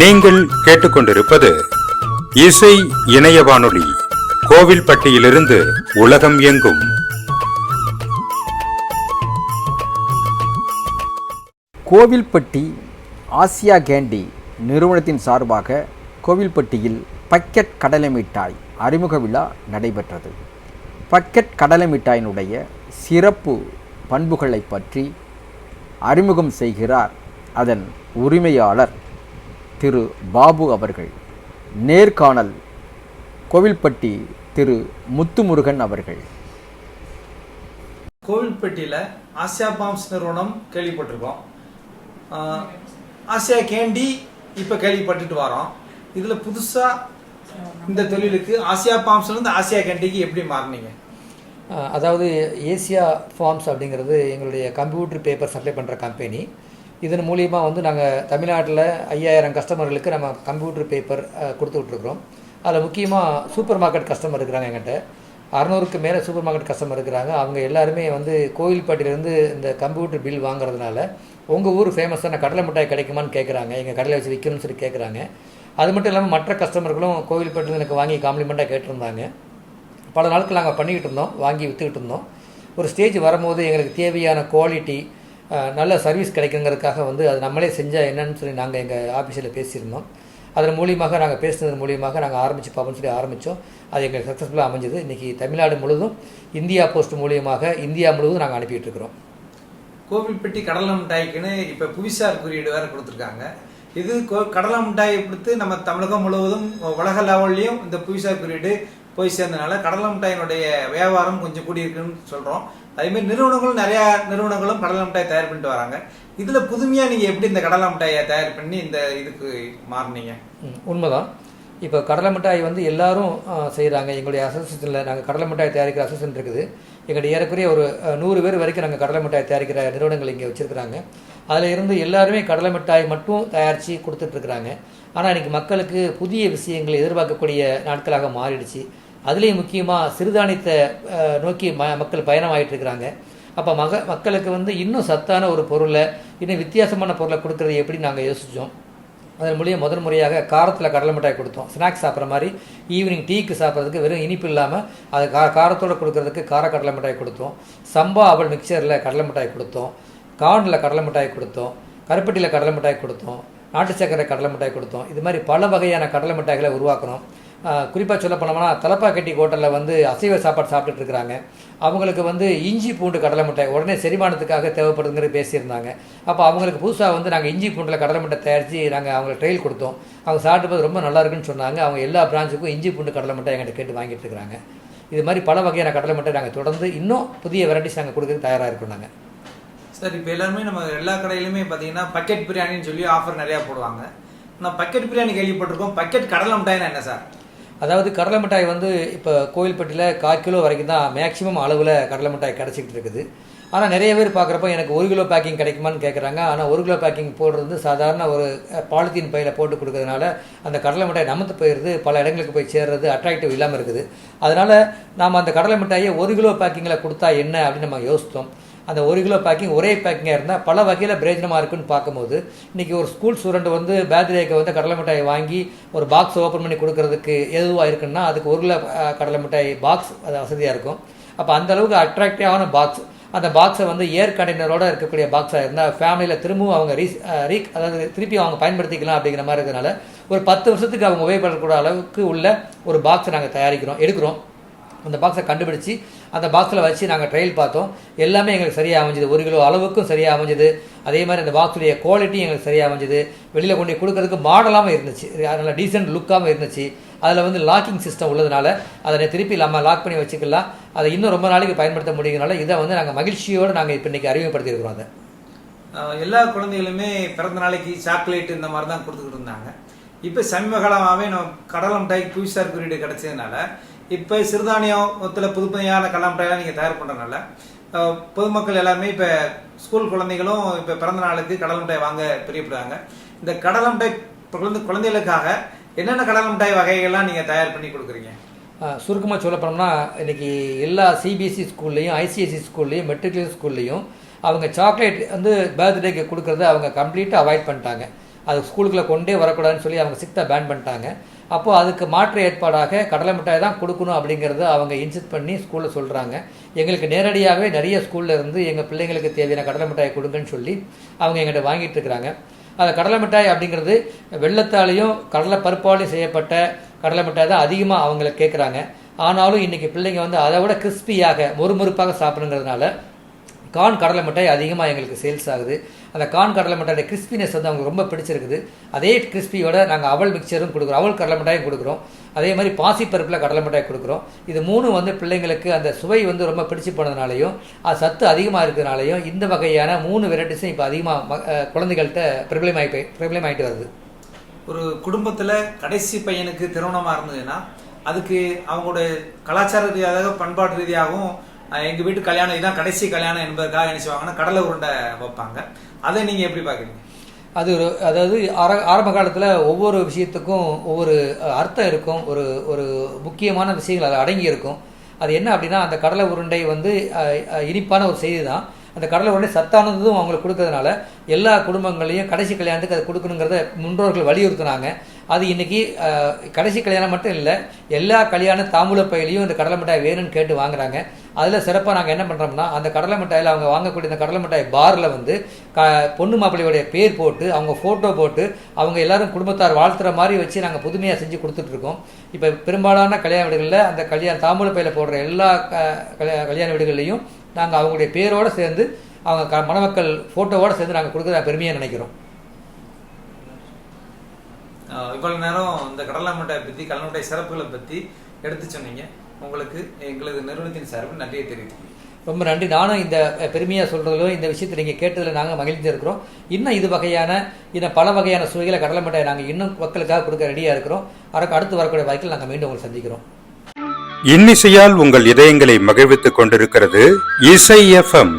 நீங்கள் கேட்டுக்கொண்டிருப்பது இசை இணைய வானொலி கோவில்பட்டியிலிருந்து உலகம் எங்கும். கோவில்பட்டி ஆசியா கேண்டி நிறுவனத்தின் சார்பாக கோவில்பட்டியில் பக்கெட் கடலை மிட்டாய் அறிமுக விழா நடைபெற்றது. பக்கெட் கடலை மிட்டாயினுடைய சிறப்பு பண்புகளை பற்றி அறிமுகம் செய்கிறார் அதன் உரிமையாளர் திரு பாபு அவர்கள் நேர்காணல் கோவில்பட்டி திரு முத்துமுருகன் அவர்கள். கோவில்பட்டியில் ஆசியா பாம்ஸ் நிறுவனம் கேள்விப்பட்டிருக்கோம். ஆசியா கேண்டி இப்போ கேள்விப்பட்டுட்டு வரோம். இதில் புதுசாக இந்த தொழிலுக்கு ஆசியா பாம்ஸ்லேருந்து ஆசியா கேண்டிக்கு எப்படி மாறினீங்க? அதாவது ஏசியா ஃபார்ம்ஸ் அப்படிங்கிறது எங்களுடைய கம்ப்யூட்டர் பேப்பர் சப்ளை பண்ணுற கம்பெனி. இதன் மூலியமாக வந்து நாங்கள் தமிழ்நாட்டில் ஐயாயிரம் கஸ்டமர்களுக்கு நம்ம கம்ப்யூட்டர் பேப்பர் கொடுத்துட்ருக்குறோம் அதில் முக்கியமாக சூப்பர் மார்க்கெட் கஸ்டமர் இருக்கிறாங்க எங்கிட்ட. அறநூறுக்கு மேலே சூப்பர் மார்க்கெட் கஸ்டமர் இருக்கிறாங்க. அவங்க எல்லாருமே வந்து கோயில்பட்டியிலேருந்து இந்த கம்ப்யூட்டர் பில் வாங்குறதுனால உங்கள் ஊர் ஃபேமஸான கடலை மிட்டாய் கிடைக்குமான்னு கேட்குறாங்க எங்கள் கடையில் வச்சு விற்கணும்னு சொல்லி கேட்குறாங்க அது மட்டும் இல்லாமல் மற்ற கஸ்டமர்களும் கோவில்பட்டியில் எனக்கு வாங்கி காம்ப்ளிமெண்ட்டாக கேட்டிருந்தாங்க. பல நாட்கள் நாங்கள் பண்ணிக்கிட்டு இருந்தோம். வாங்கி விற்றுக்கிட்டு இருந்தோம். ஒரு ஸ்டேஜ் வரும்போது எங்களுக்கு தேவையான குவாலிட்டி நல்ல சர்வீஸ் கிடைக்குங்கிறதுக்காக வந்து அது நம்மளே செஞ்சால் என்னன்னு சொல்லி நாங்கள் எங்கள் ஆஃபீஸில் பேசியிருந்தோம். அதன் மூலியமாக நாங்கள் பேசினது மூலியமாக நாங்கள் ஆரம்பித்து பார்ப்போம்னு சொல்லி ஆரம்பித்தோம் அது எங்களுக்கு சக்ஸஸ்ஃபுல்லாக அமைஞ்சது. இன்றைக்கி தமிழ்நாடு முழுவதும் இந்தியா போஸ்ட் மூலியமாக இந்தியா முழுவதும் நாங்கள் அனுப்பிட்டு இருக்கிறோம். கோவில்பட்டி கடலை மிட்டாய்க்குன்னு இப்போ புவிசார் குறியீடு வேறு கொடுத்துருக்காங்க. இது கோ- கடலை மிட்டாயை கொடுத்து நம்ம தமிழகம் முழுவதும் உலக லெவல்லையும் இந்த புவிசார் குறியீடு போய் சேர்ந்தனால கடலை மிட்டாயினுடைய வியாபாரம் கொஞ்சம் கூடி இருக்குன்னு சொல்றோம். அதே நிறுவனங்களும் நிறைய நிறுவனங்களும் கடலை மிட்டாய் தயார் பண்ணிட்டு வராங்க. இதுல புதுமையா நீங்க எப்படி இந்த கடலை மிட்டாயை தயார் பண்ணி இந்த இதுக்கு மாறினீங்க? உண்மைதான். இப்போ கடலை மிட்டாய் வந்து எல்லாரும் செய்கிறாங்க எங்களுடைய அசோசியேஷனில் நாங்கள் கடலை மிட்டாய் தயாரிக்கிற அசோசியேஷன் இருக்குது. எங்களுடைய ஏறக்குறைய ஒரு நூறு பேர் வரைக்கும் நாங்கள் கடலை மிட்டாய் தயாரிக்கிற நிறுவனங்கள் இங்கே வச்சுருக்கிறாங்க. அதில் இருந்து எல்லாருமே கடலை மிட்டாய் மட்டும் தயாரித்து கொடுத்துட்ருக்குறாங்க ஆனால் இன்னைக்கு மக்களுக்கு புதிய விஷயங்களை எதிர்பார்க்கக்கூடிய நாட்களாக மாறிடுச்சு. அதுலேயும் முக்கியமாக சிறுதானியத்தை நோக்கி ம மக்கள் பயணமாகிட்டுருக்குறாங்க அப்போ மக மக்களுக்கு வந்து இன்னும் சத்தான ஒரு பொருளை இன்னும் வித்தியாசமான பொருளை கொடுக்குறது எப்படி நாங்கள் யோசித்தோம் அதன் மூலியம் முதல் முறையாக காரத்தில் கடலை மிட்டாய் கொடுத்தோம். ஸ்நாக்ஸ் சாப்பிட்ற மாதிரி ஈவினிங் டீக்கு சாப்பிட்றதுக்கு வெறும் இனிப்பு இல்லாமல் அது கா காரத்தோடு கொடுக்கறதுக்கு கார கடலை மிட்டாய் கொடுத்தோம். சம்பா அவள் மிக்சரில் கடலை மிட்டாய் கொடுத்தோம். கார்னில் கடலை மிட்டாய் கொடுத்தோம் கருப்பட்டியில் கடலை மிட்டாய் கொடுத்தோம் நாட்டு சக்கரை கடலை மிட்டாய் கொடுத்தோம். இது மாதிரி பல வகையான கடலை மிட்டாய்களை உருவாக்கணும் குறிப்பாக சொல்ல போனோம்னா தலப்பாக்கட்டி ஹோட்டலில் வந்து அசைவ சாப்பாடு சாப்பிட்டுட்டு இருக்கிறாங்க. அவங்களுக்கு வந்து இஞ்சி பூண்டு கடலை மிட்டாய் உடனே செரிமானத்துக்காக தேவைப்படுதுங்கிறது பேசியிருந்தாங்க. அப்போ அவங்களுக்கு புதுசாக வந்து நாங்கள் இஞ்சி பூண்டில் கடலை மிட்டாய் தயாரித்து நாங்கள் அவங்களுக்கு ட்ரையல் கொடுத்தோம். அவங்க சாப்பிட்டு ரொம்ப நல்லா இருக்குன்னு சொன்னாங்க. அவங்க எல்லா பிரான்ச்சுக்கும் இஞ்சி பூண்டு கடலை மிட்டாய் எங்கிட்ட கேட்டு வாங்கிட்டு இருக்கிறாங்க. இது மாதிரி பல வகையான கடலை மிட்டாய் நாங்கள் தொடர்ந்து இன்னும் புதிய வெரைட்டிஸ் நாங்கள் கொடுக்கறதுக்கு தயாராக இருக்கோம் நாங்கள் சார் இப்போ எல்லாருமே நம்ம எல்லா கடையிலுமே பார்த்தீங்கன்னா பக்கெட் பிரியாணின்னு சொல்லி ஆஃபர் நிறையா போடுவாங்க. நான் பக்கெட் பிரியாணி கேள்விப்பட்டிருக்கோம். பக்கெட் கடலை மிட்டாய்னா என்ன சார்? அதாவது கடலை மிட்டாய் வந்து இப்போ கோயில்பட்டியில் கால் கிலோ வரைக்கும் தான் மேக்ஸிமம் அளவில் கடலை மிட்டாய் கிடச்சிக்கிட்டு இருக்குது. ஆனால் நிறைய பேர் பார்க்குறப்ப எனக்கு ஒரு கிலோ பேக்கிங் கிடைக்குமான்னு கேட்குறாங்க ஆனால் ஒரு கிலோ பேக்கிங் போடுறது சாதாரண ஒரு பாலித்தீன் பையில் போட்டு கொடுக்கறதுனால அந்த கடலை மிட்டாய் நமத்து போயிடுது பல இடங்களுக்கு போய் சேர்றது அட்ராக்டிவ் இல்லாமல் இருக்குது. அதனால் நாம் அந்த கடலை மிட்டாயை ஒரு கிலோ பேக்கிங்கில் கொடுத்தா என்ன அப்படின்னு நம்ம யோசித்தோம். அந்த ஒரு கிலோ பேக்கிங் ஒரே பேக்கிங்காக இருந்தால் பல வகையில் பிரயோஜனமாக இருக்குன்னு பார்க்கும்போது இன்றைக்கி ஒரு ஸ்கூல் ஸ்டூடெண்ட் வந்து பேர்த்டேக்கு வந்து கடலை மிட்டாய் வாங்கி ஒரு பாக்ஸ் ஓப்பன் பண்ணி கொடுக்கறதுக்கு எதுவாக இருக்குன்னா அதுக்கு ஒரு கிலோ கடலை மிட்டாய் பாக்ஸ் அது வசதியாக இருக்கும். அப்போ அந்த அளவுக்கு அட்ராக்டிவான பாக்ஸ் அந்த பாக்ஸை வந்து ஏர் கண்டெய்னரோட இருக்கக்கூடிய பாக்ஸாக இருந்தால் ஃபேமிலியில் திரும்பவும் அவங்க ரீ ரீ அதாவது திருப்பி அவங்க பயன்படுத்திக்கலாம் அப்படிங்கிற மாதிரி இருக்கிறதுனால ஒரு பத்து வருஷத்துக்கு அவங்க உபயோகப்படக்கூடிய அளவுக்கு உள்ள ஒரு பாக்ஸை நாங்கள் தயாரிக்கிறோம் எடுக்கிறோம். அந்த பாக்ஸை கண்டுபிடிச்சி அந்த பாக்ஸில் வச்சு நாங்கள் ட்ரையல் பார்த்தோம். எல்லாமே எங்களுக்கு சரியாக அமைஞ்சது. ஒரு கிலோ அளவுக்கும் சரியாக அமைஞ்சது. அதே மாதிரி அந்த பாக்ஸுடைய குவாலிட்டி எங்களுக்கு சரியாக அமைஞ்சது. வெளியில் கொண்டு கொடுக்கறதுக்கு மாடலாகவும் இருந்துச்சு. அதனால் டீசென்ட் லுக்காகவும் இருந்துச்சு. அதில் வந்து லாக்கிங் சிஸ்டம் உள்ளதுனால அதை திருப்பி நம்ம லாக் பண்ணி வச்சுக்கலாம். அதை இன்னும் ரொம்ப நாளைக்கு பயன்படுத்த முடியுங்கனால இதை வந்து நாங்கள் மகிழ்ச்சியோடு நாங்கள் இப்போ இன்றைக்கி அறிமுகப்படுத்தியிருக்கிறோம் அதை. எல்லா குழந்தைகளுமே பிறந்த நாளைக்கு சாக்லேட் இந்த மாதிரி தான் கொடுத்துக்கிட்டு இருந்தாங்க. இப்போ சமீப காலமாகவே நம்ம கடலை மிட்டாய்க்கு புவிசார் குறியீடு கிடைச்சதுனால இப்போ சிறுதானியத்தில் புதுமையான கடலை மிட்டாயெல்லாம் நீங்கள் தயார் பண்ணுறதுனால பொதுமக்கள் எல்லாருமே இப்போ ஸ்கூல் குழந்தைகளும் இப்போ பிறந்த நாளுக்கு கடலை மிட்டாய் வாங்க பிரியப்படுறாங்க. இந்த கடலை மிட்டாய் குழந்தை குழந்தைகளுக்காக என்னென்ன கடலை மிட்டாய் வகைகள்லாம் நீங்கள் தயார் பண்ணி கொடுக்குறீங்க? சுருக்கமாக சொல்ல போனோம்னா இன்னைக்கு எல்லா சிபிஎஸ்சி ஸ்கூல்லையும் ஐசிஎஸ்சி ஸ்கூல்லையும் மெட்ரிகுலேஷன் ஸ்கூல்லையும் அவங்க சாக்லேட் வந்து பர்த்டேக்கு கொடுக்கறத அவங்க கம்ப்ளீட்டாக அவாய்ட் பண்ணிட்டாங்க. அது ஸ்கூலுக்குள்ளே கொண்டே வரக்கூடாதுன்னு சொல்லி அவங்க சிக்ஸை பேன் பண்ணிட்டாங்க. அப்போது அதுக்கு மாற்று ஏற்பாடாக கடலை மிட்டாய் தான் கொடுக்கணும் அப்படிங்கிறத அவங்க இன்சிஸ்ட் பண்ணி ஸ்கூலில் சொல்கிறாங்க எங்களுக்கு நேரடியாகவே நிறைய ஸ்கூல்ல இருந்து எங்கள் பிள்ளைங்களுக்கு தேவையான கடலை மிட்டாய் கொடுங்கன்னு சொல்லி அவங்க எங்கிட்ட வாங்கிட்டு இருக்கிறாங்க. அந்த கடலை மிட்டாய் அப்படிங்கிறது வெள்ளத்தாலையும் கடலை பருப்பாலையும் செய்யப்பட்ட கடலை மிட்டாய் தான் அதிகமாக அவங்கள கேட்குறாங்க ஆனாலும் இன்றைக்கி பிள்ளைங்க வந்து அதை விட கிறிஸ்பியாக மொறுமொறுப்பாக சாப்பிடுங்கிறதுனால கான் கடலை மிட்டாய் அதிகமாக எங்களுக்கு சேல்ஸ் ஆகுது. அந்த கான் கடலை மிட்டாயோட கிறிஸ்பினஸ் வந்து அவங்களுக்கு ரொம்ப பிடிச்சிருக்குது. அதே கிறிஸ்பியோட நாங்கள் அவல் மிக்சரும் கொடுக்குறோம். அவல் கடலை மிட்டாயும் கொடுக்குறோம். அதே மாதிரி பாசிப்பருப்பில் கடலை மிட்டாய் கொடுக்குறோம். இது மூணு வந்து பிள்ளைங்களுக்கு அந்த சுவை வந்து ரொம்ப பிடிச்சி போனதுனாலையும் அது சத்து அதிகமாக இருக்கிறதுனாலையும் இந்த வகையான மூணு வெரைட்டிஸும் இப்போ அதிகமாக குழந்தைகள்கிட்ட பிரபலம் ஆகி பிரபலம் ஆகிட்டு வருது. ஒரு குடும்பத்தில் கடைசி பையனுக்கு திருமணமாக இருந்ததுன்னா அதுக்கு அவங்களோட கலாச்சார ரீதியாக பண்பாட்டு ரீதியாகவும் எங்கள் எங்க வீட்டு கல்யாணம் இதான் கடைசி கல்யாணம் என்பதற்காக என்ன செய்வாங்கன்னா கடலை உருண்டை வைப்பாங்க. அதை நீங்க எப்படி பாக்குறீங்க அது ஒரு அதாவது ஆர ஆரம்ப காலத்தில் ஒவ்வொரு விஷயத்துக்கும் ஒவ்வொரு அர்த்தம் இருக்கும். ஒரு ஒரு முக்கியமான விஷயங்கள் அது அடங்கி இருக்கும். அது என்ன அப்படின்னா அந்த கடலை உருண்டை வந்து இனிப்பான ஒரு செய்தி தான். அந்த கடலை உருண்டை சத்தானதும் அவங்களுக்கு கொடுக்கறதுனால எல்லா குடும்பங்களையும் கடைசி கல்யாணத்துக்கு அது கொடுக்கணுங்கிறத முன்னோர்கள் வலியுறுத்தினாங்க. அது இன்னைக்கு கடைசி கல்யாணம் மட்டும் இல்லை எல்லா கல்யாண தாம்பூல பையிலையும் இந்த கடலை மிட்டாய் வேணும்னு கேட்டு வாங்குறாங்க. அதில் சிறப்பாக நாங்கள் என்ன பண்ணுறோம்னா அந்த கடலை மிட்டாயில் அவங்க வாங்கக்கூடிய இந்த கடலை மிட்டாய் பாரில் வந்து க பொண்ணு மாப்பிள்ளையுடைய பேர் போட்டு அவங்க ஃபோட்டோ போட்டு அவங்க எல்லாரும் குடும்பத்தார் வாழ்த்துற மாதிரி வச்சு நாங்கள் புதுமையாக செஞ்சு கொடுத்துட்ருக்கோம் இப்போ பெரும்பாலான கல்யாண வீடுகளில் அந்த கல்யாண தாம்பூல பையில் போடுற எல்லா க- கல்யாண வீடுகள்லையும் நாங்கள் அவங்களுடைய பேரோடு சேர்ந்து அவங்க க மணமக்கள் ஃபோட்டோவோடு சேர்ந்து நாங்கள் கொடுக்குறத பெருமையாக நினைக்கிறோம். இவ்வளோ நேரம் இந்த கடலை மிட்டாய் பற்றி கடலை மிட்டாய் சிறப்புகளை பற்றி எடுத்து சொன்னீங்க. உங்களுக்கு எங்களது நிறுவனத்தின் சார்பில் நன்றியை தெரிவித்துக்கிறேன் ரொம்ப நன்றி. நானும் இந்த பெருமையாக சொல்கிறதிலும் இந்த விஷயத்தை நீங்கள் கேட்டதில் நாங்கள் மகிழ்ந்து இருக்கிறோம். இன்னும் இது வகையான இன்னும் பல வகையான சுவைகளை கடலை மிட்டாய் நாங்கள் இன்னும் மக்களுக்காக கொடுக்க ரெடியாக இருக்கிறோம். அதுக்கு அடுத்து வரக்கூடிய வாய்ப்பில் நாங்கள் மீண்டும் உங்களை சந்திக்கிறோம். இன்னிசையால் உங்கள் இதயங்களை மகிழ்வித்துக் கொண்டிருக்கிறது இசை எஃப்எம்